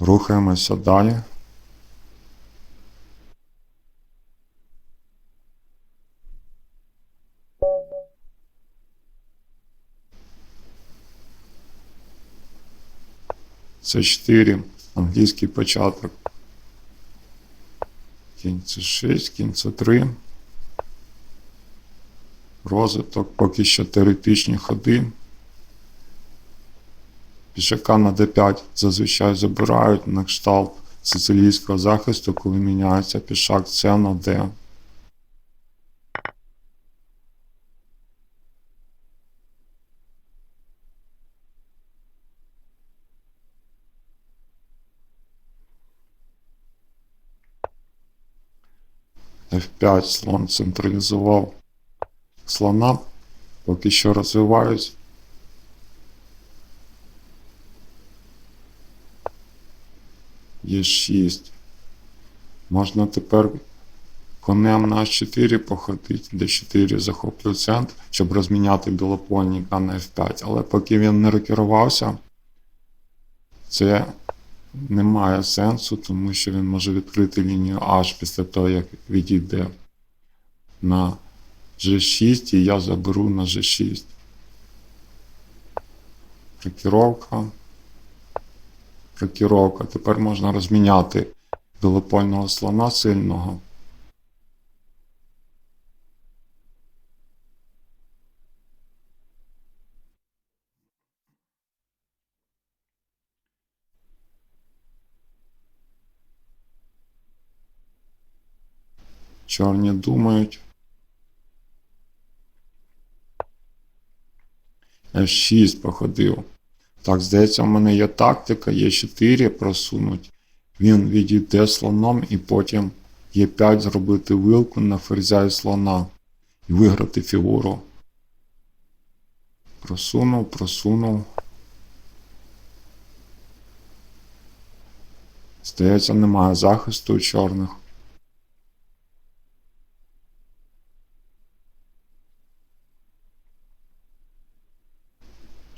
Рухаємося далі. Це 4. Англійський початок. Кінь це 6, кінь це 3. Розвиток поки що теоретичні ходи. Пішака на d5 зазвичай забирають на кшталт сицилійського захисту, коли міняється пішак С на d. F5 слон централізував слона, поки що розвиваюсь. Є 6. Можна тепер конем на H4 походити, d4 захоплює центр, щоб розміняти білопольника на F5. Але поки він не рокерувався, це не має сенсу, тому що він може відкрити лінію H після того, як відійде на G6, і я заберу на G6. Рокіровка. Рокіровка. Тепер можна розміняти білопольного слона сильного. Чорні думають. F6 походив. Так, здається, в мене є тактика, є 4 просунуть. Він відійде слоном і потім Е5 зробити вилку на ферзя і слона і виграти фігуру. Просунув, просунув. Здається, немає захисту у чорних.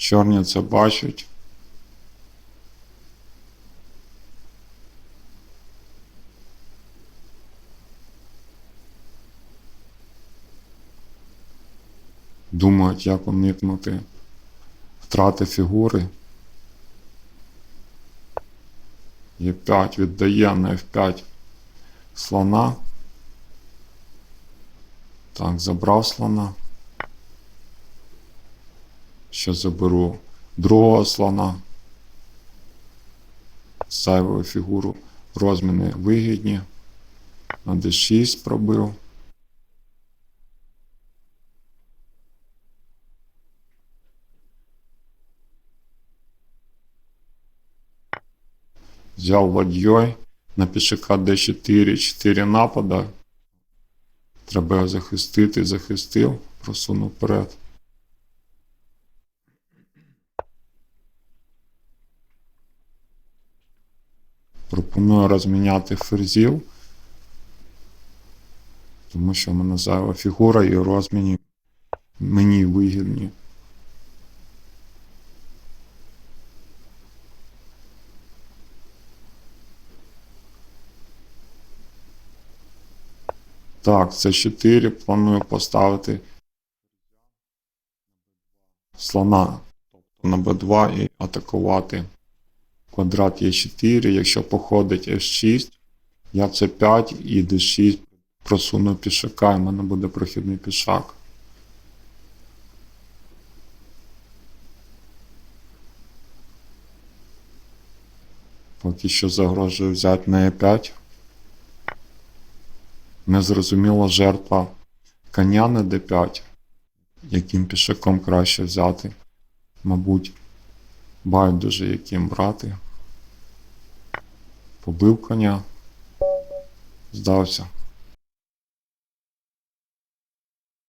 Чорні це бачать. Думають, як уникнути втрати фігури. Е5 віддає на F5 слона. Так, забрав слона. Ще заберу другого слона. Зайву фігуру розміни вигідні. На D6 пробив. Взяв ладьой на пішака D4, 4 напада. Треба захистити, захистив, просунув вперед. Пропоную розміняти ферзів, тому що в мене зайва фігура і розміні мені вигідні. Так, це 4. Планую поставити слона тобто на b2 і атакувати квадрат Е4, якщо походить F6, я це 5 і D6 просуну пішака, і в мене буде прохідний пішак. Поки що загрожує взяти на E5. Незрозуміла жертва коня на D5, яким пішаком краще взяти. Мабуть, байдуже яким брати. Побив коня. Здався.